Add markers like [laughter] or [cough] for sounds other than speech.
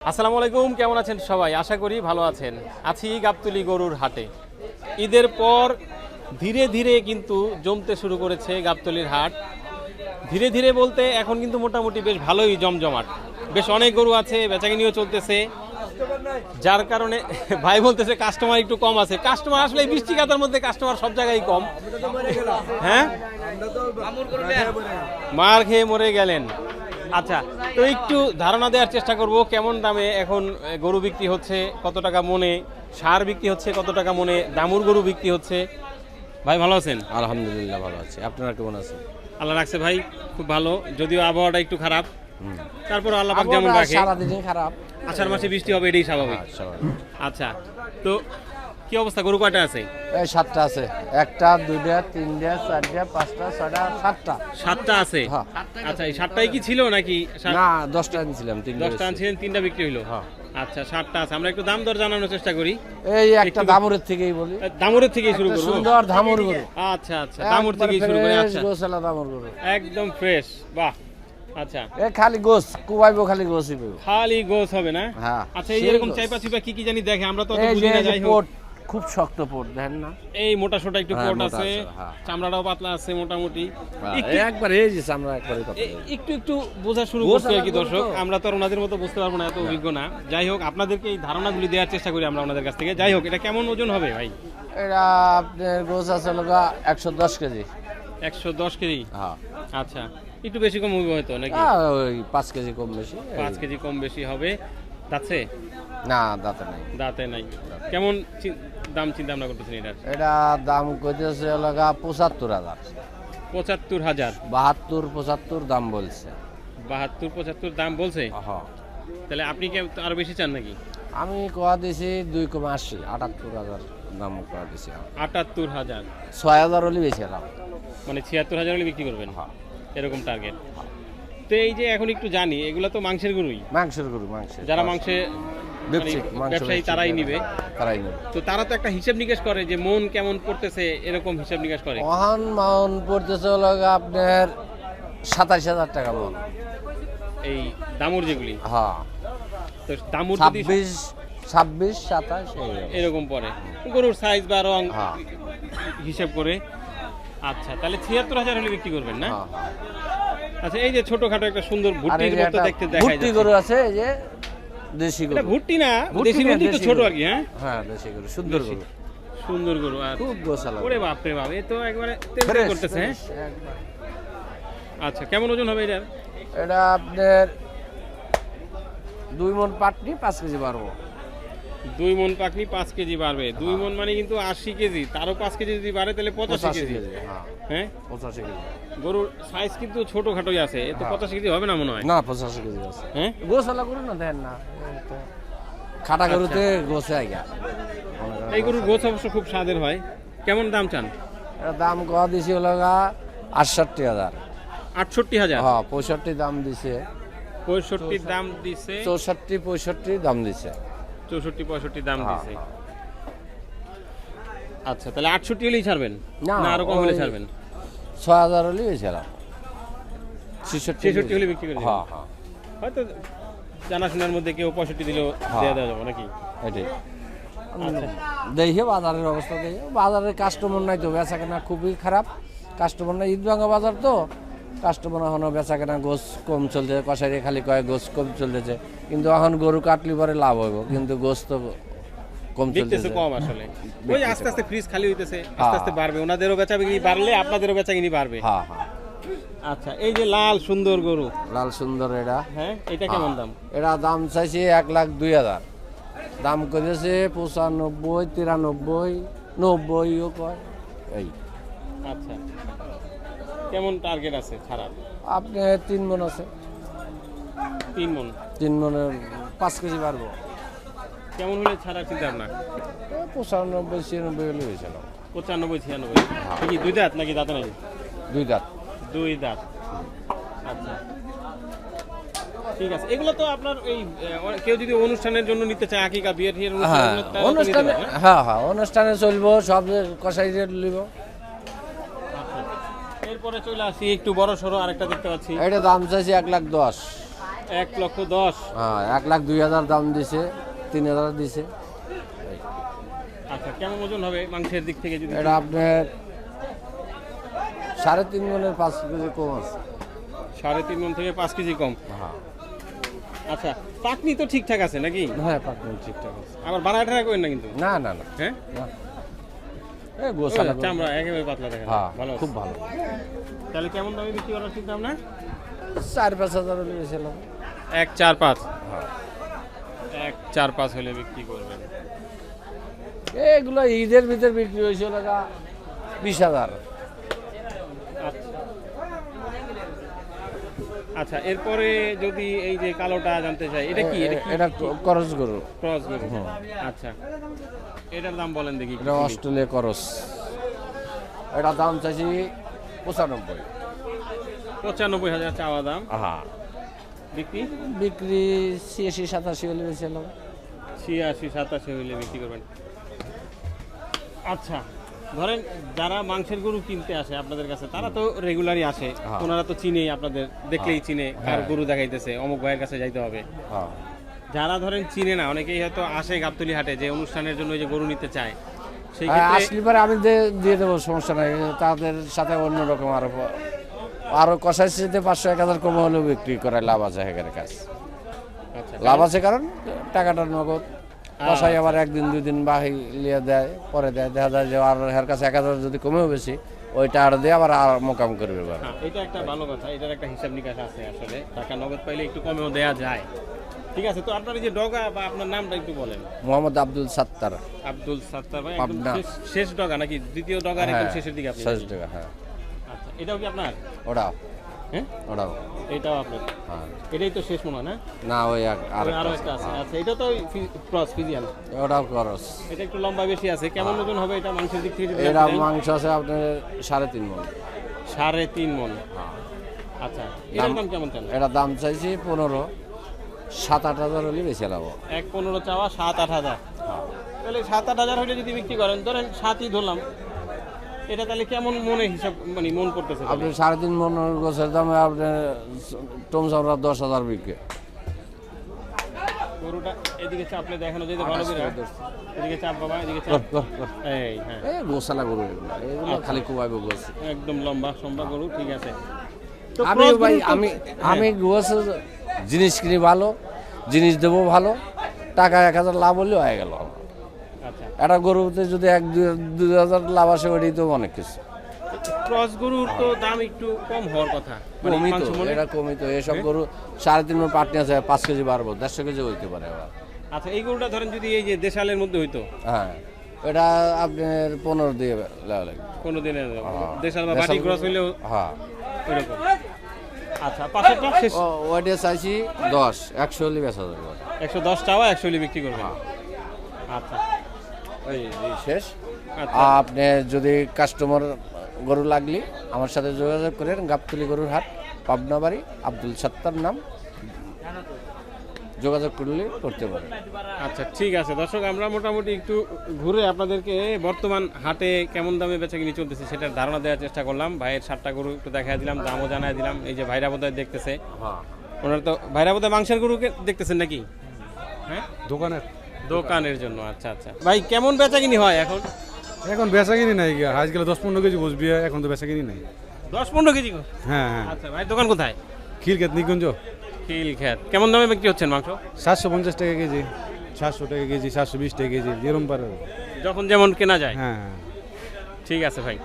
আসসালামু আলাইকুম, কেমন আছেন সবাই? আশা করি ভালো আছেন। আছি গাবতলি গরুর হাটে। ঈদের পর ধীরে ধীরে কিন্তু জমতে শুরু করেছে গাবতলির হাট। ধীরে ধীরে বলতে এখন কিন্তু মোটামুটি বেশ ভালোই জমজমাট। বেশ অনেক গরু আছে, বেচাকিনিও চলতেছে। যার কারণে [laughs] ভাই বলতেছে কাস্টমার একটু কম আছে। কাস্টমার আসলে বৃষ্টি কাতার মধ্যে কাস্টমার সব জায়গায় কম। হ্যাঁ? মার খেয়ে মরে গেলেন। আচ্ছা তো একটু ধারণা দেওয়ার চেষ্টা করব কেমন দামে এখন গরু বিক্রি হচ্ছে কত টাকা মনে সার বিক্রি হচ্ছে কত টাকা মনে দামুর গরু বিক্রি হচ্ছে? ভাই ভালো আছেন? আলহামদুলিল্লাহ ভালো আছি। আপনারা কেমন আছেন? আল্লাহ রাখছে ভাই খুব ভালো। যদিও আবহাওয়াটা একটু খারাপ তারপর আল্লাহ পাক যেমন রাখে। খারাপ। আষাঢ় মাসে বৃষ্টি হবে এটাই স্বাভাবিক। হ্যাঁ, স্বাভাবিক। আচ্ছা তো কি অবস্থা? গরু কয়টা আছে? এই সাতটা আছে। একটা দুইটা তিনটা চারটা পাঁচটা ছয়টা সাতটা। সাতটা আছে? হ্যাঁ। আচ্ছা এই সাতটাই কি ছিল নাকি না দশটা আনছিলাম তিনটা দশটা আনছিলেন তিনটা বিক্রি হইল? হ্যাঁ। আচ্ছা সাতটা আছে। আমরা একটু দাম দর জানানোর চেষ্টা করি। এই একটা দামুরের থেকেই বলি। দামুরের থেকেই শুরু করব। সুন্দর ধামুর গরু। আচ্ছা আচ্ছা দামুর থেকেই শুরু করি। আচ্ছা। গোসালা দামুর গরু। একদম ফ্রেশ। বাহ। আচ্ছা। এ খালি গোস কুবাইবো খালি গোসই খালি গোছ হবে না? হ্যাঁ আচ্ছা এই এরকম চাইপা চিপা কি কি জানি দেখে আমরা তো বুঝি না যাই হোক। খুব শক্ত পোট দেখেন না? এই মোটা সোটা একটু হ্যাঁ, আছে হ্যাঁ। চামড়াটাও পাতলা আছে মোটামুটি। একটু একবার এই যে আমরা একবারই কথা একটু একটু বোঝা শুরু করতে আর কি দর্শক। আমরা তো আর ওনাদের মতো বুঝতে পারব না এত অভিজ্ঞ না। যাই হোক আপনাদেরকে এই ধারণাগুলি দেওয়ার চেষ্টা করি আমরা ওনাদের কাছ থেকে। যাই হোক এটা কেমন ওজন হবে ভাই? এটা আপনার গোস আছে লগা একশো দশ কেজি। একশো দশ কেজি? হ্যাঁ। আচ্ছা একটু বেশি কম হবে হয়তো নাকি? পাঁচ কেজি কম বেশি। পাঁচ কেজি কম বেশি হবে। যাচ্ছে না দাঁতে নাই। দাঁতে নাই। কেমন দাম চিন্তা ভাবনা করতেছেন এটার? এটা দাম কইতেছে লগা পঁচাত্তর হাজার। পঁচাত্তর হাজার? বাহাত্তর পঁচাত্তর দাম বলছে। বাহাত্তর পঁচাত্তর দাম বলছে? হ্যাঁ। তাহলে আপনি কি আরও বেশি চান নাকি? আমি কোয়া দিছি দুই কমে আশি আটাত্তর হাজার দাম কোয়া দিছি আটাত্তর হাজার। ছয় হাজার হলে বেশি এলাম মানে ছিয়াত্তর হাজার হলে বিক্রি করবেন? হ্যাঁ। এরকম টার্গেট তো এই যে এখন একটু জানি এগুলো তো মাংসের গরুই। মাংসের গরু মাংসের। যারা মাংসে ব্যবসায়ী, মানে ব্যবসায়ী তারাই নিবে। তারাই নেবে। তো তারা তো একটা হিসাব নিকাশ করে যে মন কেমন পড়তেছে এরকম হিসাব নিকাশ করে। মহান মাউন পড়তেছে লগা আপনার সাতাইশ হাজার টাকা মন। এই দামুর যেগুলি। হ্যাঁ। তো দামুর যদি ছাব্বিশ ছাব্বিশ সাতাশ এরকম পড়ে। গরুর সাইজ বা রং হ্যাঁ। হিসাব করে। আচ্ছা তাহলে ছিয়াত্তর হাজার হলে বিক্রি করবেন না? হ্যাঁ, হ্যাঁ। আচ্ছা এই যে ছোটখাটো একটা সুন্দর মতো দেখতে দেখা ভুট্টি গরু আছে এই যে দেশি গরু। ভুট্টি না দেশি গরু তো ছোট আর কি হ্যাঁ? হ্যাঁ দেশি গরু সুন্দর গরু। সুন্দর গরু আর খুব গোছালো ওরে বাপ রে বাপ এ তো একবারে তেল করতেছে হ্যাঁ? আচ্ছা কেমন ওজন হবে এটা এটা আপনার দুই মন পাটনি পাঁচ কেজি পারব দুই মন পাকনি পাঁচ কেজি বাড়বে। দুই মন মানে কিন্তু আশি কেজি তারও পাঁচ কেজি যদি বাড়ে তাহলে পঁচাশি কেজি। হ্যাঁ হ্যাঁ? পঁচাশি কেজি। গরুর সাইজ কিন্তু ছোটখাটোই আছে এ তো হ্যাঁ। পঁচাশি কেজি হবে না মনে হয়? না পঁচাশি কেজি আছে। হ্যাঁ? গোসালা গরু না দেন না খাটা গরুতে গোসে আগে এই গরুর গোছ অবশ্য খুব স্বাদের হয়। কেমন দাম চান? দাম কয়া দিছি হলো গা আটষট্টি হাজার। আটষট্টি হাজার? হ্যাঁ পঁয়ষট্টি দাম দিছে। পঁয়ষট্টির দাম দিছে। চৌষট্টি পঁয়ষট্টি দাম দিছে। চৌষট্টি পঁয়ষট্টি দাম হ্যাঁ, দিছে। হ্যাঁ। আচ্ছা তাহলে আটষট্টি হলেই ছাড়বেন? না, আরও কম হলে ছাড়বেন? ছয় হাজার হলে বেছিলাম ছেষট্টি ছেষট্টি হলে বিক্রি করে হ্যাঁ হ্যাঁ। হয়তো জানাশোনার মধ্যে কেউ পঁয়ষট্টি দিলেও হ্যাঁ। দেওয়া দেওয়া যাবে নাকি? এটাই। আচ্ছা। দেখে বাজারের অবস্থা দেখে। বাজারে কাস্টমার নাই তো বেচা কেনা খুবই খারাপ। কাস্টমার নাই ঈদভাঙ্গা বাজার তো। কাস্টমার এখনও বেচা কেনা গোস কম চলতেছে কষাইরে খালি কয় গোস কম চলতেছে। কিন্তু এখন গরু কাটলি পরে লাভ হইব কিন্তু গোস তো কম চলতেছে। কম আসলে। ওই আস্তে আস্তে ফ্রিজ খালি হইতেছে আস্তে হ্যাঁ। আস্তে বাড়বে। ওনাদেরও বেচা বিক্রি বাড়লে আপনাদেরও বেচা কিনি বাড়বে। হ্যাঁ হ্যাঁ। আচ্ছা এই যে লাল সুন্দর গরু। লাল সুন্দর এটা। হ্যাঁ এটা কেমন দাম? এটা দাম চাইছি এক লাখ দুই হাজার। দাম করেছে পঁচানব্বই তিরানব্বই নব্বইও কয় এই। আচ্ছা। কেমন টার্গেট আছে খারাপ আপনি তিন মন আছে। তিন মন? তিন মনে পাঁচ কেজি পারব কেমন হলে ছাড়ার চিন্তা এই পঁচানব্বই ছিয়ানব্বই হলে হয়েছিল পঁচানব্বই ছিয়ানব্বই। কি দুই দাঁত নাকি দাঁত নাকি? দুই দাঁত। দুই দাঁত। আচ্ছা। ঠিক আছে। এগুলো তো আপনার এই কেউ যদি অনুষ্ঠানের জন্য নিতে চায় আকিকা বিয়ের হ্যাঁ অনুষ্ঠানে হ্যাঁ হ্যাঁ অনুষ্ঠানে চলবো সব কষাই লিব। এরপরে চলে আসি একটু বড় সড়ো আরেকটা দেখতে পাচ্ছি। এটা দাম চাইছি এক লাখ দশ। এক লক্ষ দশ। হ্যাঁ এক লাখ দুই হাজার দাম দিছে তিন হাজার দিছে। আচ্ছা কেমন ওজন হবে মাংসের দিক থেকে যদি এটা আপনার সাড়ে তিন মনের পাঁচ কেজি কম আছে। সাড়ে তিন মন থেকে পাঁচ কেজি কম। হ্যাঁ। আচ্ছা পাকনি তো ঠিকঠাক আছে নাকি? হ্যাঁ পাকনি ঠিকঠাক আছে। আবার বাড়া ঠাড়া করেন না কিন্তু? না না না। হ্যাঁ? গোসালা চামড়া একেবারে পাতলা দেখেন হ্যাঁ ভালো খুব ভালো। তাহলে কেমন দামে বিক্রি করার চিন্তা ভাবনা? চার পাঁচ হাজার হলে বেছিলাম এক চার পাঁচ? হ্যাঁ। এক চার পাঁচ হলে বিক্রি করবেন। এগুলো ঈদের ভিতর বিক্রি হয়েছিল বিশ হাজার। আচ্ছা এরপরে যদি এই যে কালোটা জানতে চাই এটা কি? এটা করস গরু। ক্রস গরু। আচ্ছা এটার দাম বলেন দেখি এটা অস্ট্রেলিয়া করস। এটা দাম চাইছি পঁচানব্বই। পঁচানব্বই হাজার চাওয়া দাম। হ্যাঁ বিক্রি? বিক্রি ছিয়াশি সাতাশি হলে বেছিলাম ছিয়াশি সাতাশি হলে বিক্রি করবেন। আচ্ছা ধরেন যারা মাংসের গরু কিনতে আসে আপনাদের কাছে তারা তো রেগুলারই আসে। হ্যাঁ। ওনারা তো চিনেই আপনাদের দেখলেই চিনে কার গরু দেখাইতেছে অমুক ভাইয়ের কাছে যাইতে হবে। হ্যাঁ। যারা ধরেন চিনে না অনেকেই হয়তো আসে গাবতলি হাটে যে অনুষ্ঠানের জন্য ওই যে গরু নিতে চায়। হ্যাঁ, আসলে পরে আমি দিয়ে দেবো সমস্যা নাই। তাদের সাথে অন্যরকম আরও আরও কষাই সাথে পাঁচশো এক হাজার কম হলেও বিক্রি করে লাভ আছে হেগের কাছে আচ্ছা। লাভ আছে কারণ টাকাটা নগদ। কষাই আবার একদিন দুই দিন বাহি লিয়ে দেয় পরে দেয়। দেখা যায় যে আর হের কাছে এক হাজার যদি কমেও বেশি ওইটা আর দিয়ে আবার আর মোকাম করবে এবার হ্যাঁ, এটা একটা ভালো কথা এটার একটা হিসাব নিকাশ আছে আসলে। টাকা নগদ পাইলে একটু কমেও দেয়া যায়। ঠিক আছে তো আপনার এই যে ডগা বা আপনার নামটা একটু বলেন। মোহাম্মদ আব্দুল সাত্তার। আব্দুল সাত্তার ভাই একদম শেষ- ডগা নাকি? দ্বিতীয় ডগার একদম শেষের দিকে আপনি শেষ ডগা হ্যাঁ। আচ্ছা এটাও কি আপনার? ওটাও। হ্যাঁ? ওটাও। এটাও আপনার। হ্যাঁ। এটাই তো শেষ মনে হয় না? না ওই আর একটা আছে। আচ্ছা এটা তো ক্রস ফিজিয়ান ওটাও খরচ এটা একটু লম্বা বেশি আছে। কেমন ওজন হবে এটা মাংসের দিক থেকে এটা মাংস আছে আপনার সাড়ে তিন মন। সাড়ে তিন মন। আচ্ছা এটার দাম কেমন চান? এটা দাম চাইছি পনেরো সাত আট হাজার হলে বেশি লাভ। এক পনেরো চাওয়া সাত আট হাজার। তাহলে সাত আট হাজার হলে যদি বিক্রি করেন ধরেন সাতই ধরলাম এটা তাহলে কেমন মনে হিসাব মানে মন করতেছে আপনি সাড়ে তিন মন গোছের দামে আপনার টম চামড়া দশ হাজার বিক্রি। গরুটা এদিকে চাপলে দেখানো যেতে ভালো করে। এদিকে চাপ বাবা এদিকে চাপ। এই হ্যাঁ। এই গোসালা গরু এগুলো। এগুলো খালি কুবাইব একদম লম্বা সম্বা গরু ঠিক আছে। আমি ভাই আমি হ্যাঁ, আমি গোছ জিনিস কিনি ভালো জিনিস দেবো ভালো টাকা এক হাজার লাভ হলেও হয়ে গেল। আচ্ছা একটা গরুতে যদি এক দুই- দুই হাজার লাভ আসে ওইটাই তো অনেক কিছু। ক্রস গরুর তো দাম একটু কম হওয়ার কথা। মানে কমিত মাংস মনে? এটা কমিত এসব গরু সাড়ে তিন মন পাটনি আছে পাঁচ কেজি বাড়বো দেড়শো কেজি হইতে পারে আবার। আচ্ছা এই গরুটা ধরেন যদি এই যে দেশালের মধ্যে হইতো? হ্যাঁ এটা আপনার পনেরো দিয়ে লাগবে। কোনো দিনের হ্যাঁ। দেশাল বা বাটি ক্রস হইলেও হ্যাঁ। এরকম আচ্ছা পাশেরটা শেষ। চাইছি দশ একশো হলে বেশ হাজার একশো দশ টাকা একশো হলে বিক্রি করবেন। আচ্ছা। ওই এই শেষ। আচ্ছা। আপনি যদি কাস্টমার গরু লাগলে আমার সাথে যোগাযোগ করেন গাবতলি গরুর হাট পাবনা বাড়ি আব্দুল সত্তার নাম। যোগাযোগ করলে করতে পারেন। আচ্ছা ঠিক আছে। দর্শক আমরা মোটামুটি একটু ঘুরে আপনাদেরকে বর্তমান হাটে কেমন দামে বেচা কিনি চলতেছে সেটার ধারণা দেওয়ার চেষ্টা করলাম। ভাইয়ের সাতটা গরু একটু দেখাই দিলাম দামও জানাই দিলাম। এই যে ভাইরা বোধহয় দেখতেছে। হ্যাঁ। ওনারা তো ভাইরা বোধহয় মাংসের গরুকে দেখতেছেন নাকি? হ্যাঁ দোকানের। দোকানের জন্য আচ্ছা আচ্ছা। ভাই কেমন বেচা কিনি হয় এখন? এখন বেচা কিনি নাই গিয়া। আজ গেলে দশ পনেরো কেজি বসবি এখন তো বেচা কিনি নাই। দশ পনেরো কেজি? হ্যাঁ হ্যাঁ। আচ্ছা ভাই দোকান কোথায়? খিলকেত নিকুঞ্জ খিল খ্যাত কেমন দামে বিক্রি হচ্ছেন মাংস? সাতশো পঞ্চাশ টাকা কেজি সাতশো টাকা কেজি সাতশো বিশ টাকা কেজি যেরম পারে যখন যেমন কেনা যায়। হ্যাঁ হ্যাঁ। ঠিক আছে ভাই।